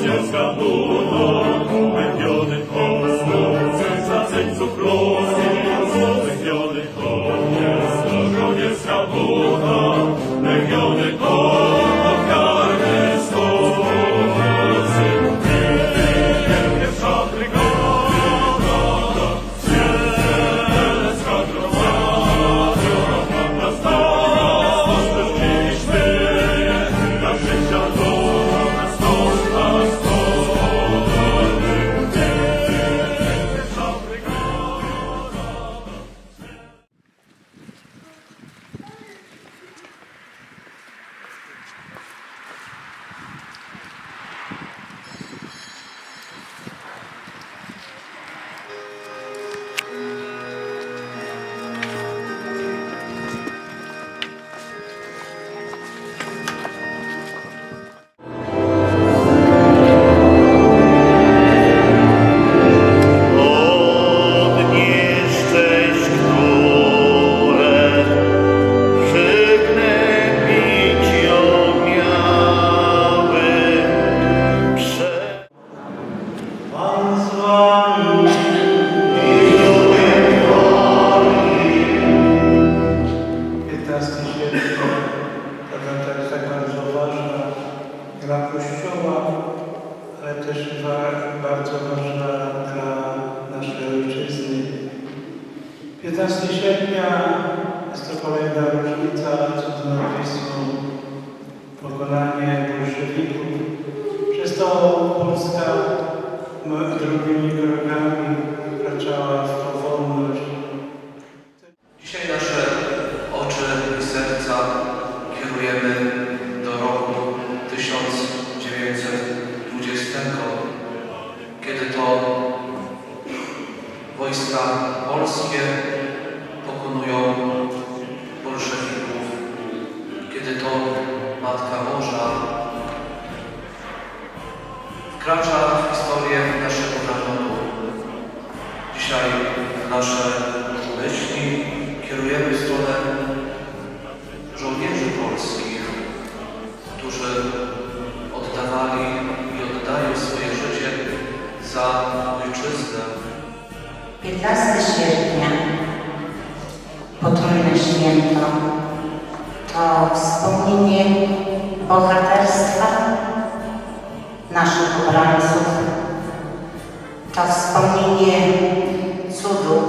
Ось я скану, dla Kościoła, ale też bardzo ważna dla naszej ojczyzny. 15 sierpnia jest to kolejna rocznica cud napisu pokonanie bolszewików. Przez to Polska pokonują bolszewików, kiedy to Matka Boża wkracza w historię naszego narodu. Dzisiaj nasze myśli kierujemy w stronę żołnierzy polskich, którzy oddawali i oddają swoje życie za ojczyznę. 15 sierpnia, potrójne święto, to wspomnienie bohaterstwa naszych obrońców, to wspomnienie cudu,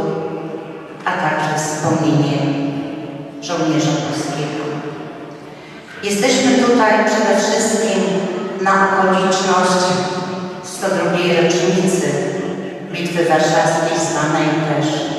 a także wspomnienie żołnierza polskiego. Jesteśmy tutaj przede wszystkim na okoliczność 102. rocznicy Bitwy Warszawskiej, zwanej też